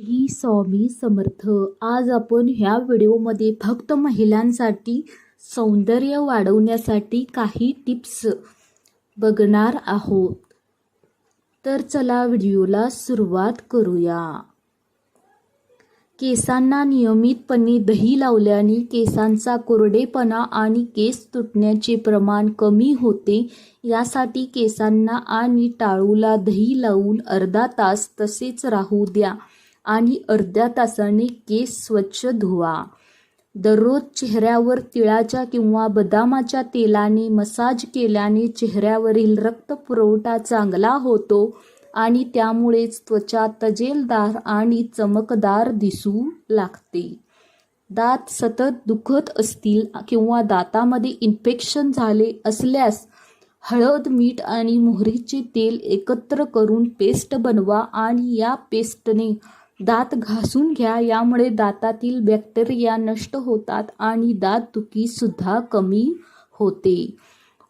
ही स्वामी समर्थ. आज आपण ह्या व्हिडिओमध्ये फक्त महिलांसाठी सौंदर्य वाढवण्यासाठी काही टिप्स बघणार आहोत. तर चला व्हिडिओला सुरुवात करूया. केसांना नियमितपणे दही लावल्याने केसांचा कोरडेपणा आणि केस तुटण्याचे प्रमाण कमी होते. यासाठी केसांना आणि टाळूला दही लावून अर्धा तास तसेच राहू द्या. आणि अर्ध्या तासाने केस स्वच्छ धुवा. दररोज चेहऱ्यावर तिळाच्या किंवा बदामाच्या तेलाने मसाज केल्याने चेहऱ्यावरील रक्तपुरवठा चांगला होतो आणि त्यामुळेच त्वचा तजेलदार आणि चमकदार दिसू लागते. दात सतत दुखत असतील किंवा दातामध्ये इन्फेक्शन झाले असल्यास हळद मीठ आणि मोहरीचे तेल एकत्र करून पेस्ट बनवा आणि या पेस्टने दात घासून घ्या यामुळे दातातील बॅक्टेरिया नष्ट होतात आणि दात दुखी सुद्धा कमी होते.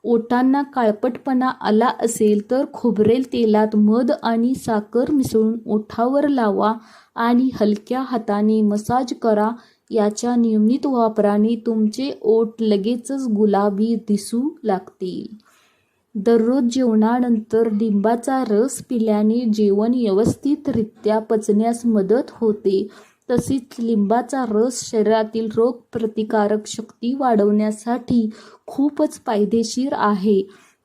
ओठांना काळपटपणा आला असेल तर खोबरेल तेलात मध आणि साखर मिसळून ओठावर लावा आणि हलक्या हाताने मसाज करा. याच्या नियमित वापराने तुमचे ओठ लगेचच गुलाबी दिसू लागतील. दररोज जेवणानंतर लिंबाचा रस पिल्याने जेवण व्यवस्थितरित्या पचण्यास मदत होते. तसेच लिंबाचा रस शरीरातील रोगप्रतिकारक शक्ती वाढवण्यासाठी खूपच फायदेशीर आहे.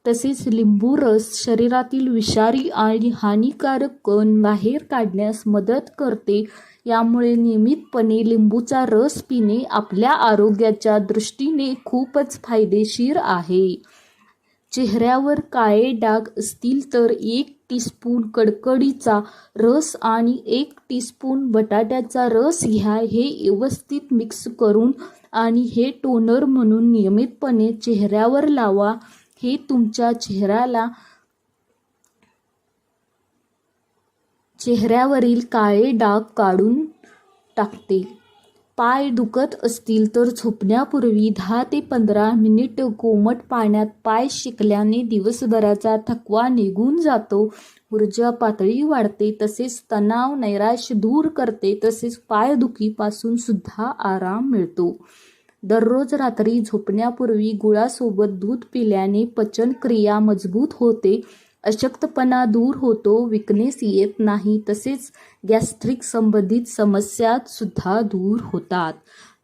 तसेच लिंबू रस शरीरातील विषारी आणि हानिकारक कण बाहेर काढण्यास मदत करते. यामुळे नियमितपणे लिंबूचा रस पिणे आपल्या आरोग्याच्या दृष्टीने खूपच फायदेशीर आहे. चेहऱ्यावर काळे डाग असतील तर एक टीस्पून कडकडीचा रस आणि एक टीस्पून बटाट्याचा रस घ्या. हे व्यवस्थित मिक्स करून आणि हे टोनर म्हणून नियमितपणे चेहऱ्यावर लावा. हे तुमच्या चेहऱ्याला चेहऱ्यावरील काळे डाग काढून टाकते. पाय दुखत असतील तर झोपण्यापूर्वी दहा ते पंधरा मिनिट कोमट पाण्यात पाय शिकल्याने दिवसभराचा थकवा निघून जातो. ऊर्जा पातळी वाढते तसेच तणाव नैराश्य दूर करते तसेच पायदुखीपासून सुद्धा आराम मिळतो. दररोज रात्री झोपण्यापूर्वी गुळासोबत दूध पिल्याने पचनक्रिया मजबूत होते. अशक्तपणा दूर होतो विकनेस येत नाही तसेच गॅस्ट्रिक संबंधित समस्या सुद्धा दूर होतात.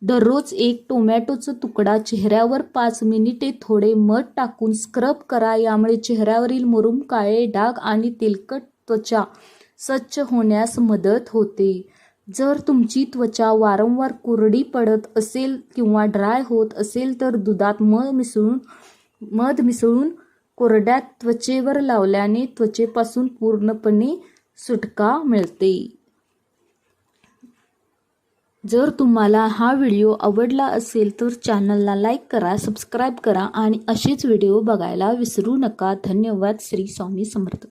दररोज एक टोमॅटोचा तुकडा चेहऱ्यावर पाच मिनिटे थोडे मध टाकून स्क्रब करा यामुळे चेहऱ्यावरील मुरुम काळे डाग आणि तेलकट त्वचा स्वच्छ होण्यास मदत होते. जर तुमची त्वचा वारंवार कोरडी पडत असेल किंवा ड्राय होत असेल तर दुधात मध मिसळून मध मिसळून कोरड्या त्वचेवर लावल्याने त्वचेपासून पूर्णपणे सुटका मिळते. जर तुम्हाला हा व्हिडिओ आवडला असेल तर चॅनलला लाईक करा सबस्क्राईब करा आणि असेच व्हिडिओ बघायला विसरू नका. धन्यवाद. श्री स्वामी समर्थ.